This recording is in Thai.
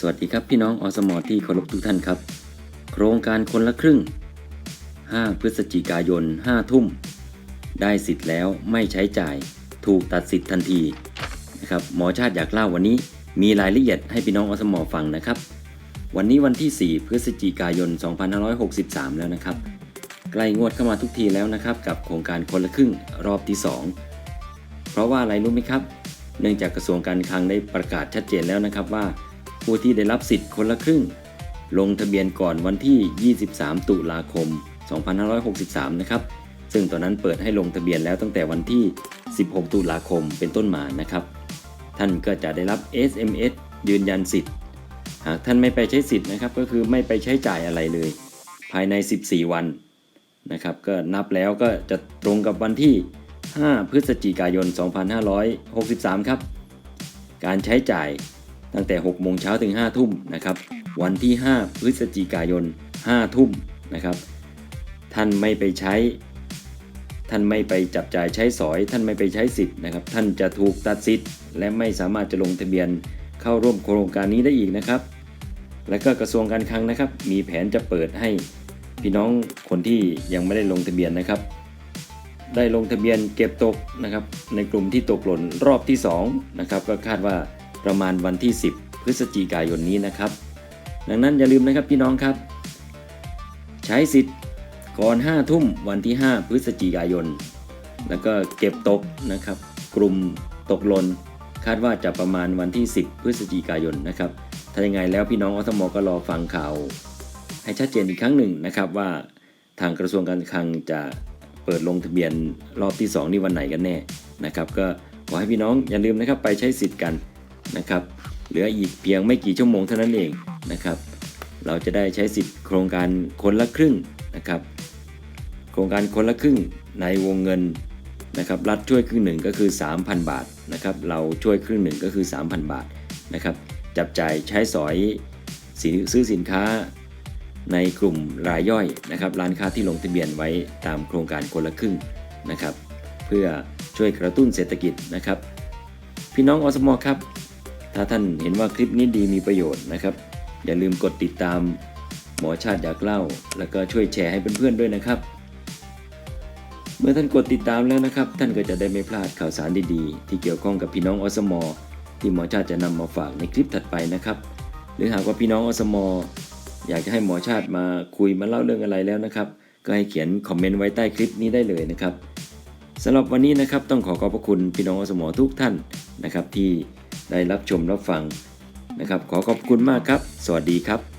สวัสดีครับพี่น้องอสมอที่เคารพทุกท่านครับ โครงการคนละครึ่ง 5 พฤศจิกายน 5 ทุ่ม ได้สิทธิ์แล้วไม่ใช้จ่าย ถูกตัดสิทธิ์ทันทีนะครับหมอชาติอยากเล่าวันนี้มีรายละเอียดให้พี่น้องอสมอฟังนะครับ วันนี้วันที่ 4 พฤศจิกายน 2563 แล้วนะครับ ใกล้งวดเข้ามาทุกทีแล้วนะครับ กับโครงการคนละครึ่งรอบที่ 2 เพราะว่าอะไรรู้ไหมครับ เนื่องจากกระทรวงการคลังได้ประกาศชัดเจนแล้วนะครับว่า ผู้ที่ได้รับสิทธิ์คนละครึ่ง ลงทะเบียนก่อนวันที่ 23 ตุลาคม 2563 นะครับ ซึ่งตอนนั้นเปิดให้ลงทะเบียนแล้วตั้งแต่วันที่ 16 ตุลาคมเป็นต้นมานะครับ ท่านก็จะได้รับ SMS ยืนยันสิทธิ์ หากท่านไม่ไปใช้สิทธิ์นะครับ ก็คือไม่ไปใช้จ่ายอะไรเลย ภายใน 14 วันนะครับ ก็นับแล้วก็จะตรงกับวันที่ 5 พฤศจิกายน 2563 ครับ การใช้จ่าย ตั้งแต่ 6 โมงเช้าถึง 5 ทุ่มนะครับ วันที่ 5 พฤศจิกายน 5 ทุ่มนะครับ ท่านไม่ไปใช้ ท่านไม่ไปจับจ่ายใช้สอย ท่านไม่ไปใช้สิทธิ์นะครับ ท่านจะถูกตัดสิทธิ์ และไม่สามารถจะลงทะเบียนเข้าร่วมโครงการนี้ได้อีกนะครับ และก็กระทรวงการคลังนะครับ มีแผนจะเปิดให้พี่น้องคนที่ยังไม่ได้ลงทะเบียนนะครับ ได้ลงทะเบียนเก็บตกนะครับ ในกลุ่มที่ตกหล่นรอบที่2นะครับ ก็คาดว่า ประมาณวันที่ 10 พฤศจิกายนนี้นะครับ ดังนั้นอย่าลืมนะครับพี่น้องครับ ใช้สิทธิ์ก่อน5ทุ่มวันที่ 5 พฤศจิกายน แล้วก็เก็บตกนะครับ กลุ่มตกหล่นคาดว่าจะประมาณวันที่ 10 พฤศจิกายนนะครับถ้ายังไงแล้วพี่น้องอสมก็รอฟังข่าว ให้ชัดเจนอีกครั้งหนึ่งนะครับว่าทางกระทรวงการคลังจะเปิดลงทะเบียนรอบที่ 2 นี่วันไหนกันแน่นะครับ ก็ขอให้พี่น้องอย่าลืมนะครับไปใช้สิทธิ์กัน นะครับเหลืออีกเพียงไม่กี่ชั่วโมงเท่านั้นเองนะครับ เราจะได้ใช้สิทธิ์โครงการคนละครึ่งนะครับ โครงการคนละครึ่งในวงเงินนะครับรัฐช่วยครึ่งหนึ่งก็คือ 3,000 บาทนะครับ เราช่วยครึ่งหนึ่งก็คือ 3,000 บาทนะครับ จับจ่ายใช้สอยสินซื้อสินค้าในกลุ่มรายย่อยนะครับ ร้านค้าที่ลงทะเบียนไว้ตามโครงการคนละครึ่งนะครับ เพื่อช่วยกระตุ้นเศรษฐกิจนะครับ พี่น้องอสมครับ ถ้าท่านเห็นว่าคลิปนี้ดีมีประโยชน์นะครับ อย่าลืมกดติดตามหมอชาติอยากเล่า แล้วก็ช่วยแชร์ให้เพื่อนๆด้วยนะครับ เมื่อท่านกดติดตามแล้วนะครับ ท่านก็จะได้ไม่พลาดข่าวสารดีๆ ที่เกี่ยวข้องกับพี่น้องอสมที่หมอชาติจะนำมาฝากในคลิปถัดไปนะครับ หรือหากว่าพี่น้องอสมอยากจะให้หมอชาติมาคุยมาเล่าเรื่องอะไรแล้วนะครับ ก็ให้เขียนคอมเมนต์ไว้ใต้คลิปนี้ได้เลยนะครับสำหรับวันนี้นะครับต้องขอขอบพระคุณพี่น้องอสมทุกท่านนะครับที่ ได้รับชมรับฟังนะครับ ขอขอบคุณมากครับ สวัสดีครับ